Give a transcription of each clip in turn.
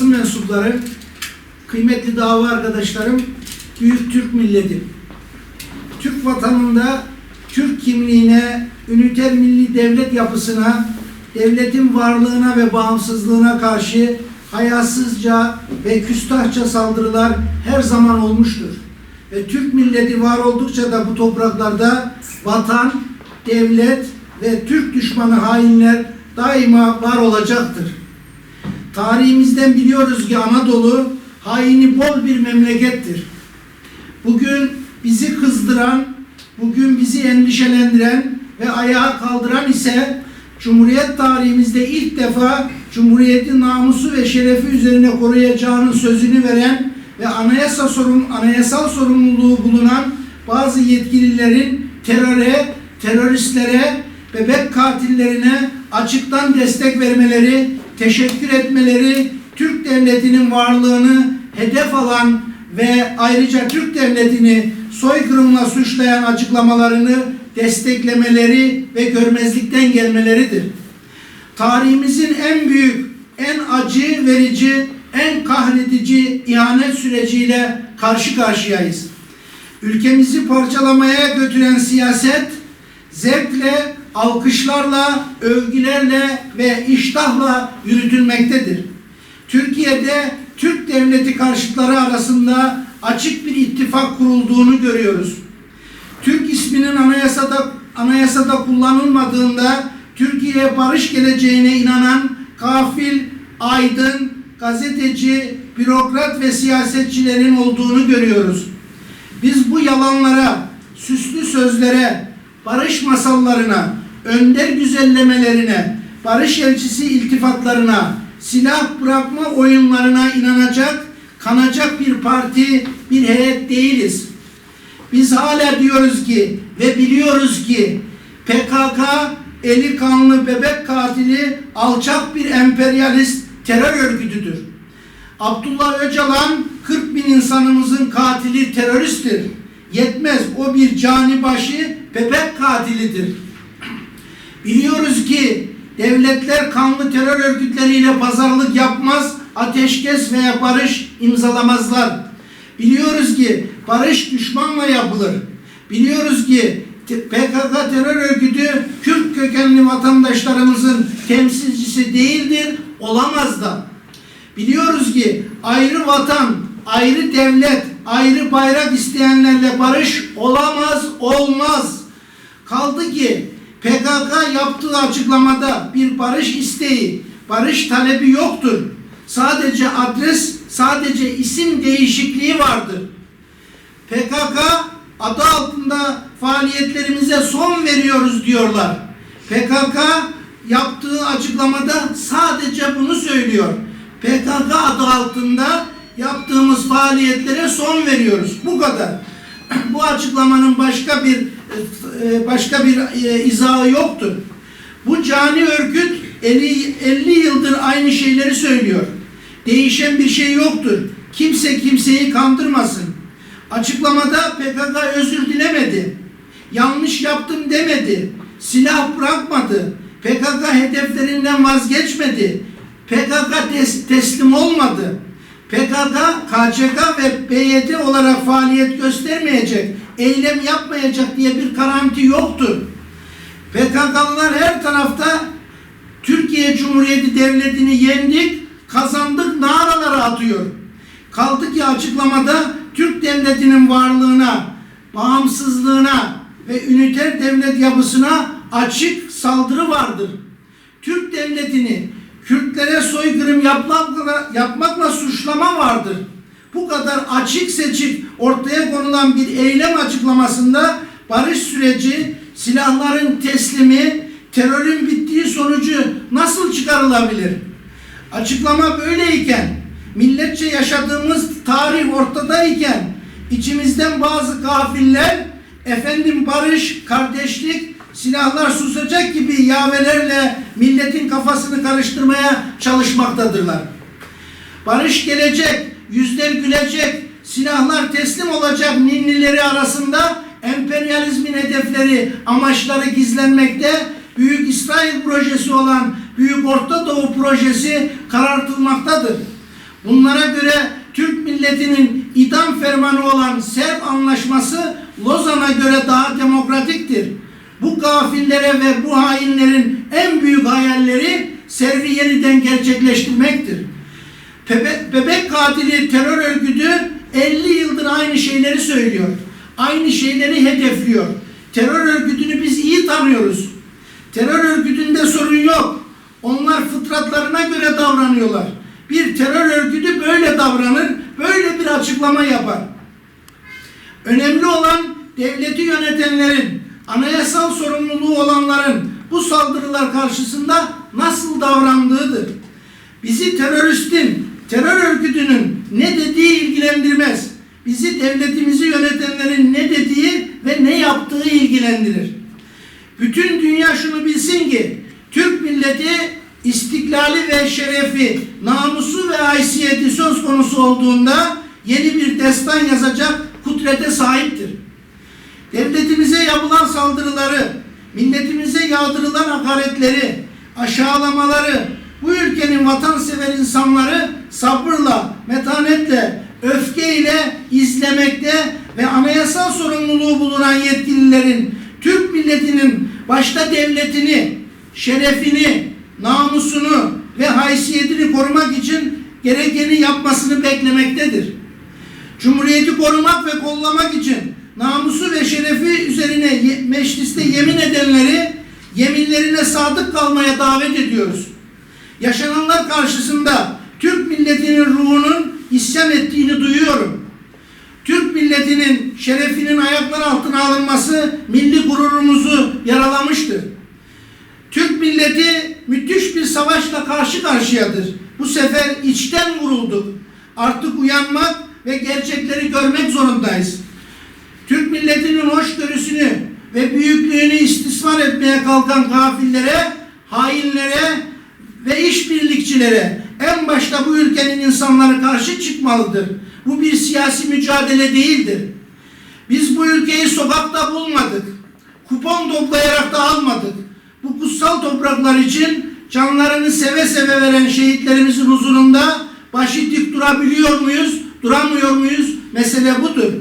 basın mensupları, kıymetli dava arkadaşlarım, büyük Türk milleti. Türk vatanında Türk kimliğine, üniter milli devlet yapısına, devletin varlığına ve bağımsızlığına karşı hayasızca ve küstahça saldırılar her zaman olmuştur. Ve Türk milleti var oldukça da bu topraklarda vatan, devlet ve Türk düşmanı hainler daima var olacaktır. Tarihimizden biliyoruz ki Anadolu haini bol bir memlekettir. Bugün bizi kızdıran, bugün bizi endişelendiren ve ayağa kaldıran ise Cumhuriyet tarihimizde ilk defa Cumhuriyet'in namusu ve şerefi üzerine koruyacağının sözünü veren ve anayasa sorun, anayasal sorumluluğu bulunan bazı yetkililerin teröre, teröristlere, bebek katillerine açıktan destek vermeleri, teşekkür etmeleri, Türk devletinin varlığını hedef alan ve ayrıca Türk devletini soykırımla suçlayan açıklamalarını desteklemeleri ve görmezlikten gelmeleridir. Tarihimizin en büyük, en acı verici, en kahredici ihanet süreciyle karşı karşıyayız. Ülkemizi parçalamaya götüren siyaset zevkle, alkışlarla, övgülerle ve iştahla yürütülmektedir. Türkiye'de Türk devleti karşıtları arasında açık bir ittifak kurulduğunu görüyoruz. Türk isminin anayasada anayasada kullanılmadığında Türkiye'ye barış geleceğine inanan kafil, aydın, gazeteci, bürokrat ve siyasetçilerin olduğunu görüyoruz. Biz bu yalanlara, süslü sözlere, barış masallarına, önder güzellemelerine, barış elçisi iltifatlarına, silah bırakma oyunlarına inanacak, kanacak bir parti, bir heyet değiliz. Biz hala diyoruz ki ve biliyoruz ki PKK eli kanlı bebek katili alçak bir emperyalist terör örgütüdür. Abdullah Öcalan 40 bin insanımızın katili teröristtir. Yetmez o bir canibaşı bebek katilidir. Biliyoruz ki devletler kanlı terör örgütleriyle pazarlık yapmaz, ateşkes veya barış imzalamazlar. Biliyoruz ki barış düşmanla yapılır. Biliyoruz ki PKK terör örgütü Kürt kökenli vatandaşlarımızın temsilcisi değildir, olamaz da. Biliyoruz ki ayrı vatan, ayrı devlet, ayrı bayrak isteyenlerle barış olamaz, olmaz. Kaldı ki PKK yaptığı açıklamada bir barış isteği, barış talebi yoktur. Sadece adres, sadece isim değişikliği vardır. PKK adı altında faaliyetlerimize son veriyoruz diyorlar. PKK yaptığı açıklamada sadece bunu söylüyor. PKK adı altında yaptığımız faaliyetlere son veriyoruz. Bu kadar. Bu açıklamanın başka bir başka bir e, izahı yoktur. Bu cani örgüt 50, 50 yıldır aynı şeyleri söylüyor. Değişen bir şey yoktur. Kimse kimseyi kandırmasın. Açıklamada PKK özür dilemedi. Yanlış yaptım demedi. Silah bırakmadı. PKK hedeflerinden vazgeçmedi. PKK tes teslim olmadı. PKK, KCK ve BYD olarak faaliyet göstermeyecek, eylem yapmayacak diye bir garanti yoktur. PKK'lılar her tarafta Türkiye Cumhuriyeti Devleti'ni yendik, kazandık naraları atıyor. Kaldı ki açıklamada Türk devletinin varlığına, bağımsızlığına ve üniter devlet yapısına açık saldırı vardır. Türk devletini Kürtlere soykırım yapmakla, yapmakla suçlama vardır. Bu kadar açık seçik ortaya konulan bir eylem açıklamasında barış süreci, silahların teslimi, terörün bittiği sonucu nasıl çıkarılabilir? Açıklama böyleyken, milletçe yaşadığımız tarih ortadayken, içimizden bazı gafiller, efendim barış, kardeşlik, silahlar susacak gibi yavelerle milletin kafasını karıştırmaya çalışmaktadırlar. Barış gelecek, yüzler gülecek, silahlar teslim olacak ninnileri arasında emperyalizmin hedefleri, amaçları gizlenmekte, Büyük İsrail projesi olan Büyük Orta Doğu projesi karartılmaktadır. Bunlara göre Türk milletinin idam fermanı olan Serb Anlaşması Lozan'a göre daha demokratiktir. Bu gafillere ve bu hainlerin en büyük hayalleri Servi yeniden gerçekleştirmektir. Bebek, katili terör örgütü 50 yıldır aynı şeyleri söylüyor. Aynı şeyleri hedefliyor. Terör örgütünü biz iyi tanıyoruz. Terör örgütünde sorun yok. Onlar fıtratlarına göre davranıyorlar. Bir terör örgütü böyle davranır, böyle bir açıklama yapar. Önemli olan devleti yönetenlerin, anayasal sorumluluğu olanların bu saldırılar karşısında nasıl davrandığıdır. Bizi teröristin, terör örgütünün ne dediği ilgilendirmez. Bizi devletimizi yönetenlerin ne dediği ve ne yaptığı ilgilendirir. Bütün dünya şunu bilsin ki Türk milleti istiklali ve şerefi, namusu ve haysiyeti söz konusu olduğunda yeni bir destan yazacak kudrete sahiptir. Devletimize yapılan saldırıları, milletimize yağdırılan hakaretleri, aşağılamaları, bu ülkenin vatansever insanları sabırla, metanetle, öfkeyle izlemekte ve anayasal sorumluluğu bulunan yetkililerin Türk milletinin başta devletini, şerefini, namusunu ve haysiyetini korumak için gerekeni yapmasını beklemektedir. Cumhuriyeti korumak ve kollamak için namusu ve şerefi üzerine mecliste yemin edenleri yeminlerine sadık kalmaya davet ediyoruz. Yaşananlar karşısında Türk milletinin ruhunun isyan ettiğini duyuyorum. Türk milletinin şerefinin ayaklar altına alınması milli gururumuzu yaralamıştır. Türk milleti müthiş bir savaşla karşı karşıyadır. Bu sefer içten vurulduk. Artık uyanmak ve gerçekleri görmek zorundayız. Türk milletinin hoşgörüsünü ve büyüklüğünü istismar etmeye kalkan kafirlere, hainlere ve işbirlikçilere en başta bu ülkenin insanları karşı çıkmalıdır. Bu bir siyasi mücadele değildir. Biz bu ülkeyi sokakta bulmadık. Kupon toplayarak da almadık. Bu kutsal topraklar için canlarını seve seve veren şehitlerimizin huzurunda başı dik durabiliyor muyuz, duramıyor muyuz? Mesele budur.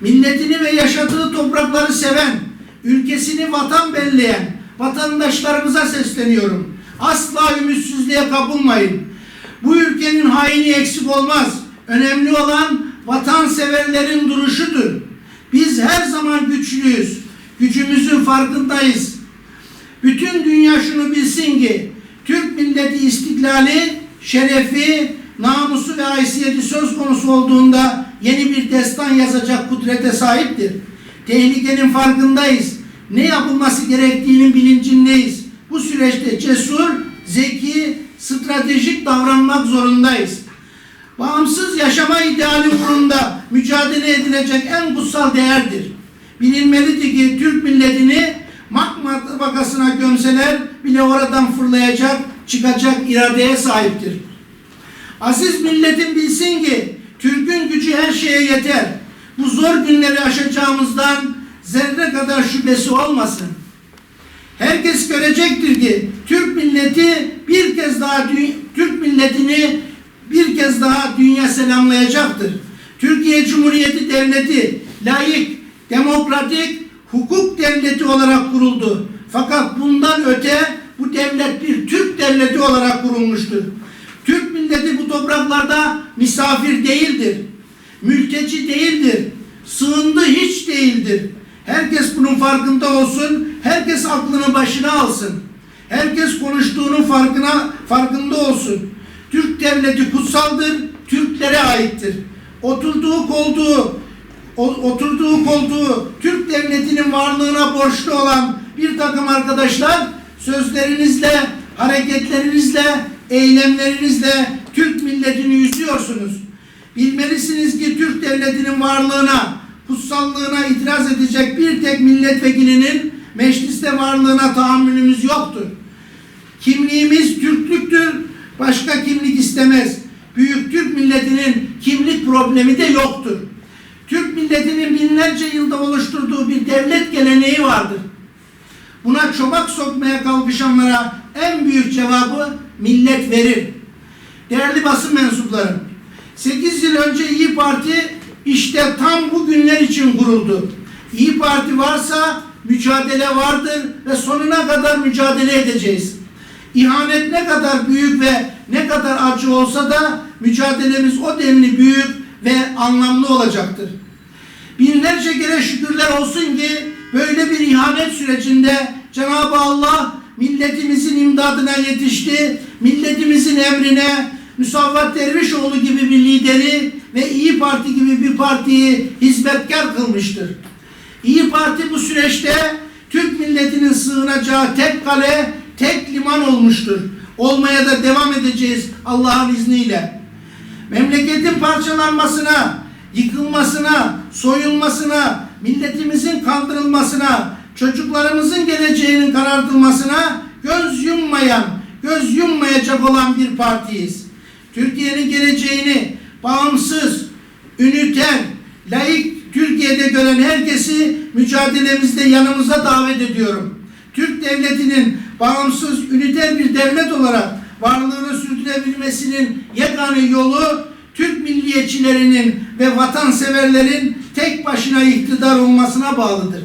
Milletini ve yaşadığı toprakları seven, ülkesini vatan belleyen vatandaşlarımıza sesleniyorum. Asla ümitsizliğe kapılmayın. Bu ülkenin haini eksik olmaz. Önemli olan vatanseverlerin duruşudur. Biz her zaman güçlüyüz. Gücümüzün farkındayız. Bütün dünya şunu bilsin ki Türk milleti istiklali, şerefi, namusu ve haysiyeti söz konusu olduğunda yeni bir destan yazacak kudrete sahiptir. Tehlikenin farkındayız. Ne yapılması gerektiğinin bilincindeyiz. Bu süreçte cesur, zeki, stratejik davranmak zorundayız. Bağımsız yaşama ideali uğrunda mücadele edilecek en kutsal değerdir. Bilinmelidir ki Türk milletini magma tabakasına gömseler bile oradan fırlayacak, çıkacak iradeye sahiptir. Aziz milletim bilsin ki Türk'ün gücü her şeye yeter. Bu zor günleri aşacağımızdan zerre kadar şüphesi olmasın. Herkes görecektir ki Türk milleti bir kez daha Türk milletini bir kez daha dünya selamlayacaktır. Türkiye Cumhuriyeti Devleti layık, demokratik, hukuk devleti olarak kuruldu. Fakat bundan öte bu devlet bir Türk devleti olarak kurulmuştur. Türk milleti bu topraklarda misafir değildir. Mülteci değildir. Sığındı hiç değildir. Herkes bunun farkında olsun. Herkes aklını başına alsın. Herkes konuştuğunun farkına farkında olsun. Türk devleti kutsaldır, Türklere aittir. Oturduğu koltuğu oturduğu koltuğu Türk devletinin varlığına borçlu olan bir takım arkadaşlar sözlerinizle, hareketlerinizle, eylemlerinizle Türk milletini yüzüyorsunuz. Bilmelisiniz ki Türk devletinin varlığına, kutsallığına itiraz edecek bir tek milletvekilinin mecliste varlığına tahammülümüz yoktur. Kimliğimiz Türklüktür, başka kimlik istemez. Büyük Türk milletinin kimlik problemi de yoktur. Türk milletinin binlerce yılda oluşturduğu bir devlet geleneği vardır. Buna çomak sokmaya kalkışanlara en büyük cevabı millet verir. Değerli basın mensuplarım, önce İyi Parti işte tam bu günler için kuruldu. İyi Parti varsa mücadele vardır ve sonuna kadar mücadele edeceğiz. İhanet ne kadar büyük ve ne kadar acı olsa da mücadelemiz o denli büyük ve anlamlı olacaktır. Binlerce kere şükürler olsun ki böyle bir ihanet sürecinde Cenab-ı Allah milletimizin imdadına yetişti, milletimizin emrine Müsavvat Dervişoğlu gibi bir lideri ve İyi Parti gibi bir partiyi hizmetkar kılmıştır. İyi Parti bu süreçte Türk milletinin sığınacağı tek kale, tek liman olmuştur. Olmaya da devam edeceğiz Allah'ın izniyle. Memleketin parçalanmasına, yıkılmasına, soyulmasına, milletimizin kaldırılmasına, çocuklarımızın geleceğinin karartılmasına göz yummayan, göz yummayacak olan bir partiyiz. Türkiye'nin geleceğini bağımsız, üniter, laik Türkiye'de gören herkesi mücadelemizde yanımıza davet ediyorum. Türk devletinin bağımsız, üniter bir devlet olarak varlığını sürdürebilmesinin yegane yolu Türk milliyetçilerinin ve vatanseverlerin tek başına iktidar olmasına bağlıdır.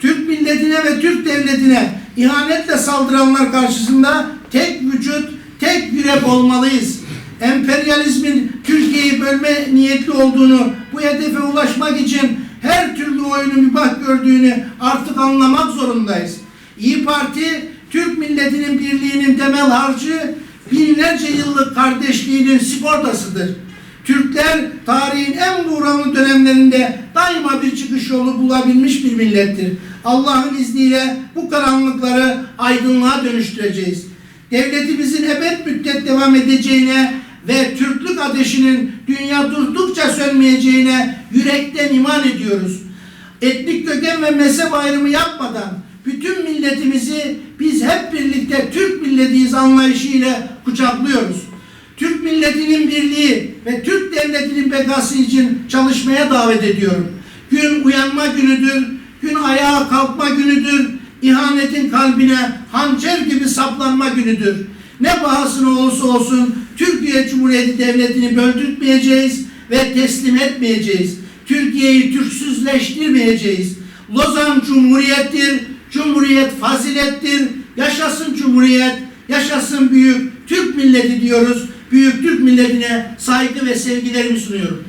Türk milletine ve Türk devletine ihanetle saldıranlar karşısında tek vücut, tek yürek olmalıyız. Emperyalizmin Türkiye'yi bölme niyetli olduğunu, bu hedefe ulaşmak için her türlü oyunu mübah gördüğünü artık anlamak zorundayız. İyi Parti, Türk milletinin birliğinin temel harcı, binlerce yıllık kardeşliğinin sigortasıdır. Türkler tarihin en buğralı dönemlerinde daima bir çıkış yolu bulabilmiş bir millettir. Allah'ın izniyle bu karanlıkları aydınlığa dönüştüreceğiz. Devletimizin ebed müddet devam edeceğine ve Türklük ateşinin dünya durdukça sönmeyeceğine yürekten iman ediyoruz. Etnik köken ve mezhep ayrımı yapmadan bütün milletimizi biz hep birlikte Türk milletiyiz anlayışıyla kucaklıyoruz. Türk milletinin birliği ve Türk devletinin bekası için çalışmaya davet ediyorum. Gün uyanma günüdür, gün ayağa kalkma günüdür, ihanetin kalbine hançer gibi saplanma günüdür. Ne pahasına olursa olsun Türkiye Cumhuriyeti Devleti'ni böldürtmeyeceğiz ve teslim etmeyeceğiz. Türkiye'yi Türksüzleştirmeyeceğiz. Lozan Cumhuriyettir, Cumhuriyet fazilettir. Yaşasın Cumhuriyet, yaşasın büyük Türk milleti diyoruz. Büyük Türk milletine saygı ve sevgilerimi sunuyorum.